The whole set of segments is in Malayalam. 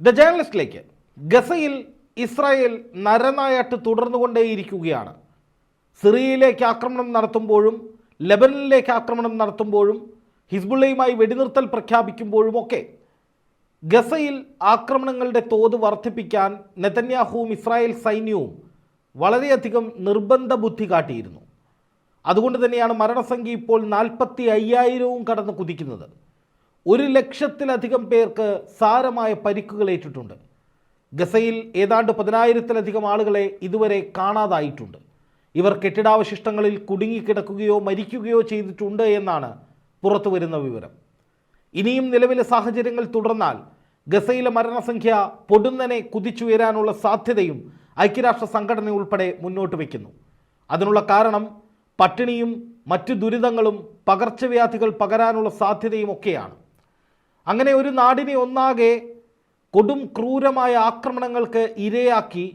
ദ ജേർണലിസ്റ്റിലേക്ക് ഗസയിൽ ഇസ്രായേൽ നരനായാട്ട് തുടർന്നുകൊണ്ടേയിരിക്കുകയാണ്. സിറിയയിലേക്ക് ആക്രമണം നടത്തുമ്പോഴും ലെബനനിലേക്ക് ആക്രമണം നടത്തുമ്പോഴും ഹിസ്ബുള്ളയുമായി വെടിനിർത്തൽ പ്രഖ്യാപിക്കുമ്പോഴുമൊക്കെ ഗസയിൽ ആക്രമണങ്ങളുടെ തോത് വർദ്ധിപ്പിക്കാൻ നെതന്യാഹുവും ഇസ്രായേൽ സൈന്യവും വളരെയധികം നിർബന്ധ ബുദ്ധി കാട്ടിയിരുന്നു. അതുകൊണ്ട് തന്നെയാണ് മരണസംഖ്യ ഇപ്പോൾ നാൽപ്പത്തി അയ്യായിരവും കടന്ന് കുതിക്കുന്നത്. ഒരു ലക്ഷത്തിലധികം പേർക്ക് സാരമായ പരിക്കുകൾ ഏറ്റിട്ടുണ്ട്. ഗസയിൽ ഏതാണ്ട് പതിനായിരത്തിലധികം ആളുകളെ ഇതുവരെ കാണാതായിട്ടുണ്ട്. ഇവർ കെട്ടിടാവശിഷ്ടങ്ങളിൽ കുടുങ്ങിക്കിടക്കുകയോ മരിക്കുകയോ ചെയ്തിട്ടുണ്ട് എന്നാണ് പുറത്തു വരുന്ന വിവരം. ഇനിയും നിലവിലെ സാഹചര്യങ്ങൾ തുടർന്നാൽ ഗസയിലെ മരണസംഖ്യ പൊടുന്നനെ കുതിച്ചുയരാനുള്ള സാധ്യതയും ഐക്യരാഷ്ട്ര സംഘടന ഉൾപ്പെടെ മുന്നോട്ട് വയ്ക്കുന്നു. അതിനുള്ള കാരണം പട്ടിണിയും മറ്റു ദുരിതങ്ങളും പകർച്ചവ്യാധികൾ പകരാനുള്ള സാധ്യതയും ഒക്കെയാണ് അങ്ങനെ ഒരു നാടിനെ ഒന്നാകെ കൊടും ക്രൂരമായ ആക്രമണങ്ങൾക്ക് ഇരയാക്കി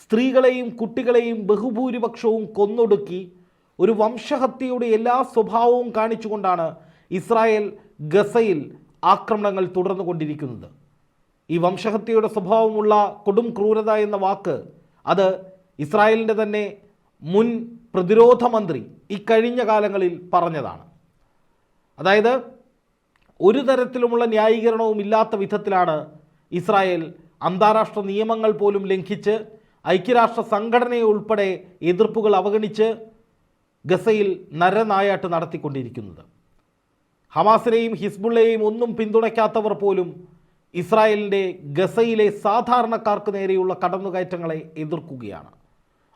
സ്ത്രീകളെയും കുട്ടികളെയും ബഹുഭൂരിപക്ഷവും കൊന്നൊടുക്കി ഒരു വംശഹത്യയുടെ എല്ലാ സ്വഭാവവും കാണിച്ചുകൊണ്ടാണ് ഇസ്രായേൽ ഗസയിൽ ആക്രമണങ്ങൾ തുടർന്നു കൊണ്ടിരിക്കുന്നത് ഈ വംശഹത്യയുടെ സ്വഭാവമുള്ള കൊടും ക്രൂരത എന്ന വാക്ക് അത് ഇസ്രായേലിന്റെ തന്നെ മുൻ പ്രതിരോധ മന്ത്രി ഇക്കഴിഞ്ഞ കാലങ്ങളിൽ പറഞ്ഞതാണ്. അതായത് ഒരു തരത്തിലുമുള്ള ന്യായീകരണവും ഇല്ലാത്ത വിധത്തിലാണ് ഇസ്രായേൽ അന്താരാഷ്ട്ര നിയമങ്ങൾ പോലും ലംഘിച്ച് ഐക്യരാഷ്ട്ര സംഘടനയെ ഉൾപ്പെടെ എതിർപ്പുകൾ അവഗണിച്ച് ഗസയിൽ നരനായാട്ട് നടത്തിക്കൊണ്ടിരിക്കുന്നത്. ഹമാസിനെയും ഹിസ്ബുള്ളയെയും ഒന്നും പിന്തുണയ്ക്കാത്തവർ പോലും ഇസ്രായേലിന്റെ ഗസയിലെ സാധാരണക്കാർക്ക് നേരെയുള്ള കടന്നുകയറ്റങ്ങളെ എതിർക്കുകയാണ്.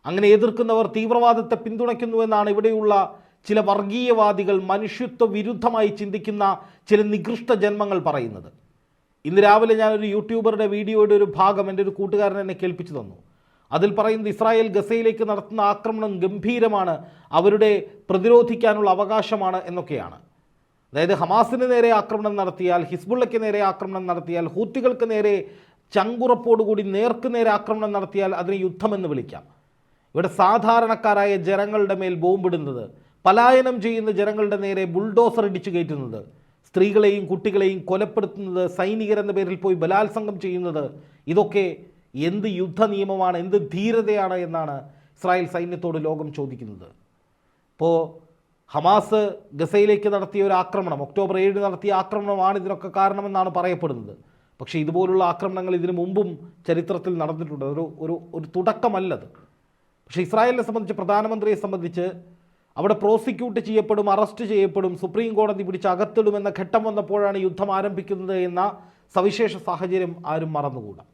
അങ്ങനെ എതിർക്കുന്നവർ തീവ്രവാദത്തെ പിന്തുണയ്ക്കുന്നുവെന്നാണ് ഇവിടെയുള്ള ചില വർഗീയവാദികൾ മനുഷ്യത്വ വിരുദ്ധമായി ചിന്തിക്കുന്ന ചില നികൃഷ്ട ജന്മങ്ങൾ പറയുന്നത്. ഇന്ന് രാവിലെ ഞാനൊരു യൂട്യൂബറുടെ വീഡിയോയുടെ ഒരു ഭാഗം എന്റെ ഒരു കൂട്ടുകാരൻ എന്നെ കേൾപ്പിച്ചു തന്നു. അതിൽ പറയുന്നത് ഇസ്രായേൽ ഗസയിലേക്ക് നടത്തുന്ന ആക്രമണം ഗംഭീരമാണ് അവരുടെ പ്രതിരോധിക്കാനുള്ള അവകാശമാണ് എന്നൊക്കെയാണ്. അതായത് ഹമാസിന് നേരെ ആക്രമണം നടത്തിയാൽ ഹിസ്ബുള്ളയ്ക്ക് നേരെ ആക്രമണം നടത്തിയാൽ ഹൂത്തികൾക്ക് നേരെ ചങ്കുറപ്പോടുകൂടി നേർക്ക് നേരെ ആക്രമണം നടത്തിയാൽ അതിനെ യുദ്ധമെന്ന് വിളിക്കാം. ഇവിടെ സാധാരണക്കാരായ ജനങ്ങളുടെ മേൽ ബോംബിടുന്നത് പലായനം ചെയ്യുന്ന ജനങ്ങളുടെ നേരെ ബുൾഡോസർ ഇടിച്ചു കയറ്റുന്നത്. സ്ത്രീകളെയും കുട്ടികളെയും കൊലപ്പെടുത്തുന്നത് സൈനികരെന്ന പേരിൽ പോയി ബലാത്സംഗം ചെയ്യുന്നത്. ഇതൊക്കെ എന്ത് യുദ്ധ നിയമമാണ് എന്ത് ധീരതയാണ് എന്നാണ് ഇസ്രായേൽ സൈന്യത്തോട് ലോകം ചോദിക്കുന്നത്. ഇപ്പോൾ ഹമാസ് ഗസയിലേക്ക് നടത്തിയ ഒരു ആക്രമണം ഒക്ടോബർ ഏഴ് നടത്തിയ ആക്രമണമാണ് ഇതിനൊക്കെ കാരണമെന്നാണ് പറയപ്പെടുന്നത്. പക്ഷേ ഇതുപോലുള്ള ആക്രമണങ്ങൾ ഇതിനു മുമ്പും ചരിത്രത്തിൽ നടന്നിട്ടുണ്ട്. ഒരു ഒരു ഒരു തുടക്കമല്ലത്. പക്ഷേ ഇസ്രായേലിനെ സംബന്ധിച്ച് പ്രധാനമന്ത്രിയെ സംബന്ധിച്ച് അവിടെ പ്രോസിക്യൂട്ട് ചെയ്യപ്പെടും അറസ്റ്റ് ചെയ്യപ്പെടും സുപ്രീം കോടതി പിടിച്ച് അകത്തിടുമെന്ന ഘട്ടം വന്നപ്പോഴാണ് യുദ്ധം ആരംഭിക്കുന്നത് എന്ന സവിശേഷ സാഹചര്യം ആരും മറന്നുകൂടാ.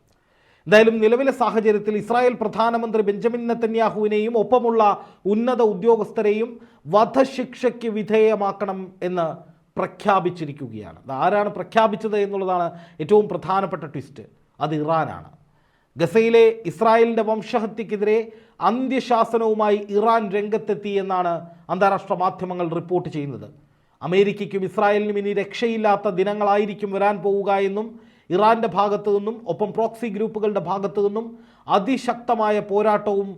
എന്തായാലും നിലവിലെ സാഹചര്യത്തിൽ ഇസ്രായേൽ പ്രധാനമന്ത്രി ബെഞ്ചമിൻ നെത്തന്യാഹുവിനെയും ഒപ്പമുള്ള ഉന്നത ഉദ്യോഗസ്ഥരെയും വധശിക്ഷയ്ക്ക് വിധേയമാക്കണം എന്ന് പ്രഖ്യാപിച്ചിരിക്കുകയാണ്. ആരാണ് പ്രഖ്യാപിച്ചത് എന്നുള്ളതാണ് ഏറ്റവും പ്രധാനപ്പെട്ട ട്വിസ്റ്റ്. അത് ഇറാനാണ്. ഗസയിലെ ഇസ്രായേലിന്റെ വംശഹത്യക്കെതിരെ അന്ത്യശാസനവുമായി ഇറാൻ രംഗത്തെത്തി എന്നാണ് അന്താരാഷ്ട്ര മാധ്യമങ്ങൾ റിപ്പോർട്ട് ചെയ്യുന്നത്. അമേരിക്കയ്ക്കും ഇസ്രായേലിനും ഇനി രക്ഷയില്ലാത്ത ദിനങ്ങളായിരിക്കും വരാൻ പോവുക എന്നും ഇറാന്റെ ഭാഗത്തു നിന്നും ഒപ്പം പ്രോക്സി ഗ്രൂപ്പുകളുടെ ഭാഗത്തു നിന്നും അതിശക്തമായ പോരാട്ടവും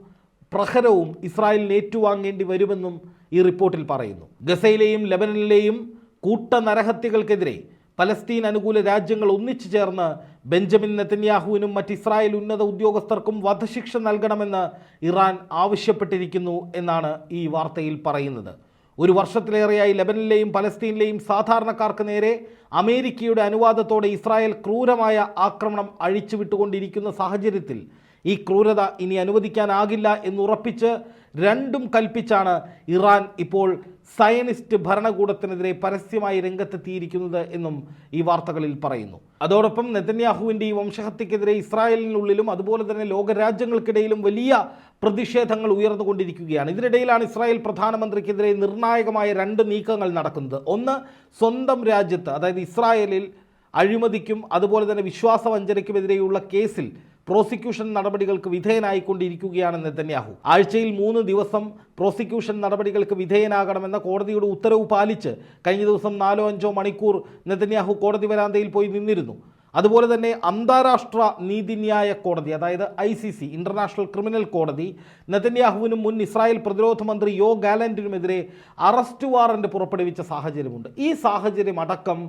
പ്രഹരവും ഇസ്രായേലിന് ഏറ്റുവാങ്ങേണ്ടി വരുമെന്നും ഈ റിപ്പോർട്ടിൽ പറയുന്നു. ഗസയിലെയും ലെബനനിലെയും കൂട്ട നരഹത്യകൾക്കെതിരെ പലസ്തീൻ അനുകൂല രാജ്യങ്ങൾ ഒന്നിച്ചു ചേർന്ന് ബെഞ്ചമിൻ നെതന്യാഹുവിനും മറ്റ് ഇസ്രായേൽ ഉന്നത ഉദ്യോഗസ്ഥർക്കും വധശിക്ഷ നൽകണമെന്ന് ഇറാൻ ആവശ്യപ്പെട്ടിരിക്കുന്നു എന്നാണ് ഈ വാർത്തയിൽ പറയുന്നത്. ഒരു വർഷത്തിലേറെയായി ലെബനിലെയും പലസ്തീനിലെയും സാധാരണക്കാർക്ക് നേരെ അമേരിക്കയുടെ അനുവാദത്തോടെ ഇസ്രായേൽ ക്രൂരമായ ആക്രമണം അഴിച്ചുവിട്ടുകൊണ്ടിരിക്കുന്ന സാഹചര്യത്തിൽ ഈ ക്രൂരത ഇനി അനുവദിക്കാനാകില്ല എന്നുറപ്പിച്ച് രണ്ടും കൽപ്പിച്ചാണ് ഇറാൻ ഇപ്പോൾ സയനിസ്റ്റ് ഭരണകൂടത്തിനെതിരെ പരസ്യമായി രംഗത്തെത്തിയിരിക്കുന്നത് എന്നും ഈ വാർത്തകളിൽ പറയുന്നു. അതോടൊപ്പം നെതന്യാഹുവിന്റെ ഈ വംശഹത്യക്കെതിരെ ഇസ്രായേലിനുള്ളിലും അതുപോലെ തന്നെ ലോകരാജ്യങ്ങൾക്കിടയിലും വലിയ പ്രതിഷേധങ്ങൾ ഉയർന്നുകൊണ്ടിരിക്കുകയാണ്. ഇതിനിടയിലാണ് ഇസ്രായേൽ പ്രധാനമന്ത്രിക്കെതിരെ നിർണായകമായ രണ്ട് നീക്കങ്ങൾ നടക്കുന്നത്. ഒന്ന് സ്വന്തം രാജ്യത്ത് അതായത് ഇസ്രായേലിൽ അഴിമതിക്കും അതുപോലെ തന്നെ വിശ്വാസവഞ്ചനയ്ക്കുമെതിരെയുള്ള കേസിൽ പ്രോസിക്യൂഷൻ നടപടികൾക്ക് വിധേയനായിക്കൊണ്ടിരിക്കുകയാണ് നെതന്യാഹു. ആഴ്ചയിൽ മൂന്ന് ദിവസം പ്രോസിക്യൂഷൻ നടപടികൾക്ക് വിധേയനാകണമെന്ന കോടതിയുടെ ഉത്തരവ് പാലിച്ച് കഴിഞ്ഞ ദിവസം നാലോ അഞ്ചോ മണിക്കൂർ നെതന്യാഹു കോടതി വരാന്തയിൽ പോയി നിന്നിരുന്നു. അതുപോലെ തന്നെ അന്താരാഷ്ട്ര നീതിന്യായ കോടതി അതായത് I C C international criminal കോടതി നെതന്യാഹുവിനും മുൻ ഇസ്രായേൽ പ്രതിരോധ മന്ത്രി യോ ഗാലന്റിനുമെതിരെ അറസ്റ്റ് വാറന്റ് പുറപ്പെടുവിച്ച സാഹചര്യമുണ്ട്. ഈ സാഹചര്യം അടക്കം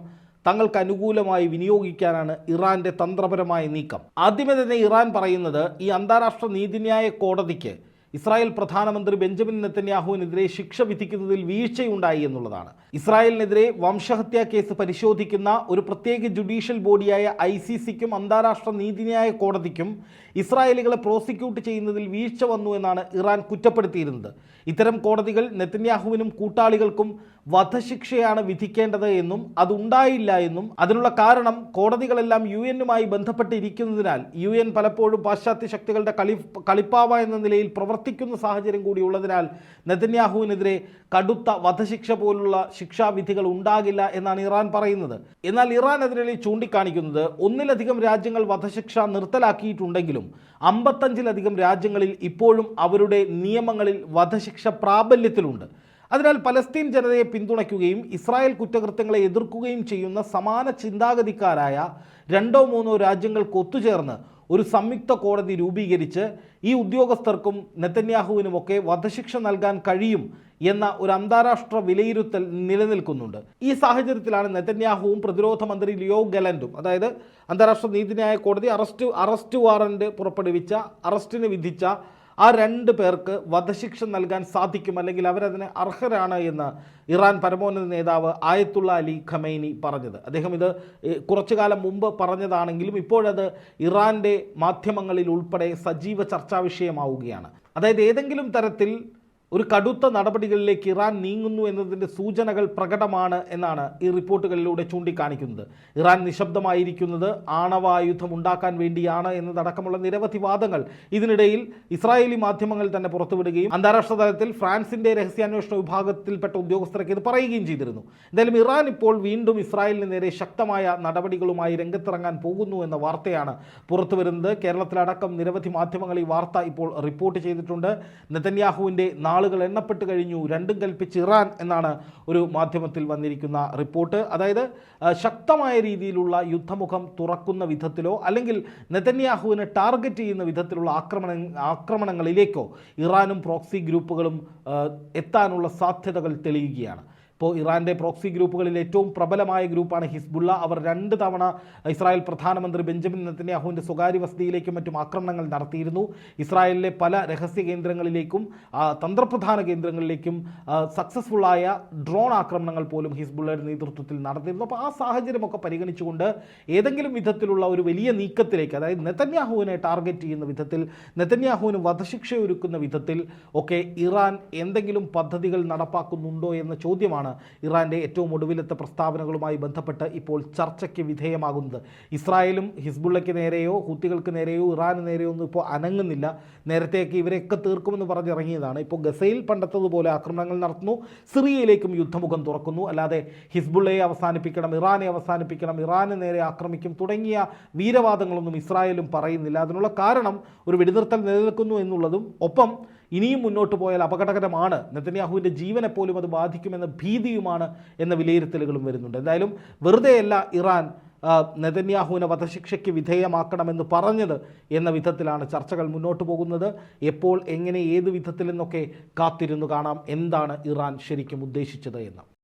തങ്ങൾക്ക് അനുകൂലമായി വിനിയോഗിക്കാനാണ് ഇറാന്റെ തന്ത്രപരമായ നീക്കം. ആദ്യമേ തന്നെ ഇറാൻ പറയുന്നത് ഈ അന്താരാഷ്ട്ര നീതിന്യായ കോടതിക്ക് ഇസ്രായേൽ പ്രധാനമന്ത്രി ബെഞ്ചമിൻ നെത്തന്യാഹുവിനെതിരെ ശിക്ഷ വിധിക്കുന്നതിൽ വീഴ്ചയുണ്ടായി എന്നുള്ളതാണ്. ഇസ്രായേലിനെതിരെ വംശഹത്യാ കേസ് പരിശോധിക്കുന്ന ഒരു പ്രത്യേക ജുഡീഷ്യൽ ബോഡിയായ ഐ സി സിക്കും അന്താരാഷ്ട്ര നീതിന്യായ കോടതിക്കും ഇസ്രായേലികളെ പ്രോസിക്യൂട്ട് ചെയ്യുന്നതിൽ വീഴ്ച വന്നു എന്നാണ് ഇറാൻ കുറ്റപ്പെടുത്തിയിരുന്നത്. ഇത്തരം കോടതികൾ നെത്തന്യാഹുവിനും കൂട്ടാളികൾക്കും വധശിക്ഷയാണ് വിധിക്കേണ്ടത് എന്നും അതുണ്ടായില്ല എന്നും അതിനുള്ള കാരണം കോടതികളെല്ലാം യു എന്നുമായി ബന്ധപ്പെട്ടിരിക്കുന്നതിനാൽ യു എൻ പലപ്പോഴും പാശ്ചാത്യ ശക്തികളുടെ കളി കളിപ്പാവ എന്ന നിലയിൽ പ്രവർത്തിക്കുന്ന സാഹചര്യം കൂടി ഉള്ളതിനാൽ നെതന്യാഹുവിനെതിരെ കടുത്ത വധശിക്ഷ പോലുള്ള ശിക്ഷാവിധികൾ ഉണ്ടാകില്ല എന്നാണ് ഇറാൻ പറയുന്നത്. എന്നാൽ ഇറാൻ അതിനിടയിൽ ചൂണ്ടിക്കാണിക്കുന്നത് ഒന്നിലധികം രാജ്യങ്ങൾ വധശിക്ഷ നിർത്തലാക്കിയിട്ടുണ്ടെങ്കിലും അമ്പത്തഞ്ചിലധികം രാജ്യങ്ങളിൽ ഇപ്പോഴും അവരുടെ നിയമങ്ങളിൽ വധശിക്ഷ പ്രാബല്യത്തിലുണ്ട്. അതിനാൽ പലസ്തീൻ ജനതയെ പിന്തുണയ്ക്കുകയും ഇസ്രായേൽ കുറ്റകൃത്യങ്ങളെ എതിർക്കുകയും ചെയ്യുന്ന സമാന ചിന്താഗതിക്കാരായ രണ്ടോ മൂന്നോ രാജ്യങ്ങൾക്ക് ഒത്തുചേർന്ന് ഒരു സംയുക്ത കോടതി രൂപീകരിച്ച് ഈ ഉദ്യോഗസ്ഥർക്കും നെത്തന്യാഹുവിനുമൊക്കെ വധശിക്ഷ നൽകാൻ കഴിയും എന്ന ഒരു അന്താരാഷ്ട്ര വിലയിരുത്തൽ നിലനിൽക്കുന്നുണ്ട്. ഈ സാഹചര്യത്തിലാണ് നെത്തന്യാഹുവും പ്രതിരോധ മന്ത്രി ലിയോ ഗലൻഡും അതായത് അന്താരാഷ്ട്ര നീതിന്യായ കോടതി അറസ്റ്റ് അറസ്റ്റ് വാറണ്ട് പുറപ്പെടുവിച്ച അറസ്റ്റിന് വിധിച്ച ആ രണ്ട് പേർക്ക് വധശിക്ഷ നൽകാൻ സാധിക്കും അല്ലെങ്കിൽ അവരതിന് അർഹരാണ് എന്ന് ഇറാൻ പരമോന്നത നേതാവ് ആയത്തുള്ള അലി ഖമൈനി പറഞ്ഞത്. അദ്ദേഹം ഇത് കുറച്ചു കാലം മുമ്പ് പറഞ്ഞതാണെങ്കിലും ഇപ്പോഴത് ഇറാന്റെ മാധ്യമങ്ങളിൽ ഉൾപ്പെടെ സജീവ ചർച്ചാ വിഷയമാവുകയാണ്. അതായത് ഏതെങ്കിലും തരത്തിൽ ഒരു കടുത്ത നടപടികളിലേക്ക് ഇറാൻ നീങ്ങുന്നു എന്നതിന്റെ സൂചനകൾ പ്രകടമാണ് എന്നാണ് ഈ റിപ്പോർട്ടുകളിലൂടെ ചൂണ്ടിക്കാണിക്കുന്നത്. ഇറാൻ നിശബ്ദമായിരിക്കുന്നത് ആണവായുധം ഉണ്ടാക്കാൻ വേണ്ടിയാണ് എന്നതടക്കമുള്ള നിരവധി വാദങ്ങൾ ഇതിനിടയിൽ ഇസ്രായേലി മാധ്യമങ്ങൾ തന്നെ പുറത്തുവിടുകയും അന്താരാഷ്ട്ര തലത്തിൽ ഫ്രാൻസിന്റെ രഹസ്യാന്വേഷണ വിഭാഗത്തിൽപ്പെട്ട ഉദ്യോഗസ്ഥരൊക്കെ ഇത് പറയുകയും ചെയ്തിരുന്നു. എന്തായാലും ഇറാൻ ഇപ്പോൾ വീണ്ടും ഇസ്രായേലിന് നേരെ ശക്തമായ നടപടികളുമായി രംഗത്തിറങ്ങാൻ പോകുന്നു എന്ന വാർത്തയാണ് പുറത്തുവരുന്നത്. കേരളത്തിലടക്കം നിരവധി മാധ്യമങ്ങൾ ഈ വാർത്ത ഇപ്പോൾ റിപ്പോർട്ട് ചെയ്തിട്ടുണ്ട്. നെതന്യാഹുവിന്റെ നാളുകൾ എണ്ണപ്പെട്ട് കഴിഞ്ഞു. രണ്ടും കൽപ്പിച്ച് ഇറാൻ എന്നാണ് ഒരു മാധ്യമത്തിൽ വന്നിരിക്കുന്ന റിപ്പോർട്ട്. അതായത് ശക്തമായ രീതിയിലുള്ള യുദ്ധമുഖം തുറക്കുന്ന വിധത്തിലോ അല്ലെങ്കിൽ നെതന്യാഹുവിനെ ടാർഗറ്റ് ചെയ്യുന്ന വിധത്തിലുള്ള ആക്രമണ ആക്രമണങ്ങളിലേക്കോ ഇറാനും പ്രോക്സി ഗ്രൂപ്പുകളും എത്താനുള്ള സാധ്യതകൾ തെളിയുകയാണ്. ഇപ്പോൾ ഇറാന്റെ പ്രോക്സി ഗ്രൂപ്പുകളിൽ ഏറ്റവും പ്രബലമായ ഗ്രൂപ്പാണ് ഹിസ്ബുള്ള. അവർ രണ്ട് തവണ ഇസ്രായേൽ പ്രധാനമന്ത്രി ബെഞ്ചമിൻ നെത്തന്യാഹുവിന്റെ സ്വകാര്യ വസതിയിലേക്കും മറ്റും ആക്രമണങ്ങൾ നടത്തിയിരുന്നു. ഇസ്രായേലിലെ പല രഹസ്യ കേന്ദ്രങ്ങളിലേക്കും തന്ത്രപ്രധാന കേന്ദ്രങ്ങളിലേക്കും സക്സസ്ഫുള്ളായ ഡ്രോൺ ആക്രമണങ്ങൾ പോലും ഹിസ്ബുള്ളയുടെ നേതൃത്വത്തിൽ നടത്തിയിരുന്നു അപ്പോൾ ആ സാഹചര്യമൊക്കെ പരിഗണിച്ചുകൊണ്ട് ഏതെങ്കിലും വിധത്തിലുള്ള ഒരു വലിയ നീക്കത്തിലേക്ക് അതായത് നെത്തന്യാഹുവിനെ ടാർഗറ്റ് ചെയ്യുന്ന വിധത്തിൽ നെത്തന്യാഹുവിന് വധശിക്ഷ ഒരുക്കുന്ന വിധത്തിൽ ഒക്കെ ഇറാൻ എന്തെങ്കിലും പദ്ധതികൾ നടപ്പാക്കുന്നുണ്ടോ എന്ന ചോദ്യമാണ് ഇറാന്റെ ഏറ്റവും ഒടുവിലത്തെ പ്രസ്താവനകളുമായി ബന്ധപ്പെട്ട് ഇപ്പോൾ ചർച്ചയ്ക്ക് വിധേയമാകുന്നത്. ഇസ്രായേലും ഹിസ്ബുള്ളയ്ക്ക് നേരെയോ ഹൂത്തികൾക്ക് നേരെയോ ഇറാന് നേരെയോ ഒന്നും ഇപ്പോൾ അനങ്ങുന്നില്ല. നേരത്തെയൊക്കെ ഇവരെയൊക്കെ തീർക്കുമെന്ന് പറഞ്ഞിറങ്ങിയതാണ്. ഇപ്പോൾ ഗസയിൽ പണ്ടത്തതുപോലെ ആക്രമണങ്ങൾ നടത്തുന്നു. സിറിയയിലേക്കും യുദ്ധമുഖം തുറക്കുന്നു. അല്ലാതെ ഹിസ്ബുള്ളയെ അവസാനിപ്പിക്കണം ഇറാനെ അവസാനിപ്പിക്കണം ഇറാന് നേരെ ആക്രമിക്കും തുടങ്ങിയ വീരവാദങ്ങളൊന്നും ഇസ്രായേലും പറയുന്നില്ല. അതിനുള്ള കാരണം ഒരു വെടിനിർത്തൽ നിലനിൽക്കുന്നു എന്നുള്ളതും ഒപ്പം ഇനിയും മുന്നോട്ട് പോയാൽ അപകടകരമാണ്. നെതന്യാഹുവിന്റെ ജീവനെ പോലും അത് ബാധിക്കുമെന്ന ഭീതിയുമാണ് എന്ന വിലയിരുത്തലുകളും വരുന്നുണ്ട്. എന്തായാലും വെറുതെയല്ല ഇറാൻ നെതന്യാഹുവിനെ വധശിക്ഷയ്ക്ക് വിധേയമാക്കണമെന്ന് പറഞ്ഞത് എന്ന വിധത്തിലാണ് ചർച്ചകൾ മുന്നോട്ട് പോകുന്നത്. എപ്പോൾ എങ്ങനെ ഏത് വിധത്തിലെന്നൊക്കെ കാത്തിരുന്നു കാണാം. എന്താണ് ഇറാൻ ശരിക്കും ഉദ്ദേശിച്ചത് എന്ന്.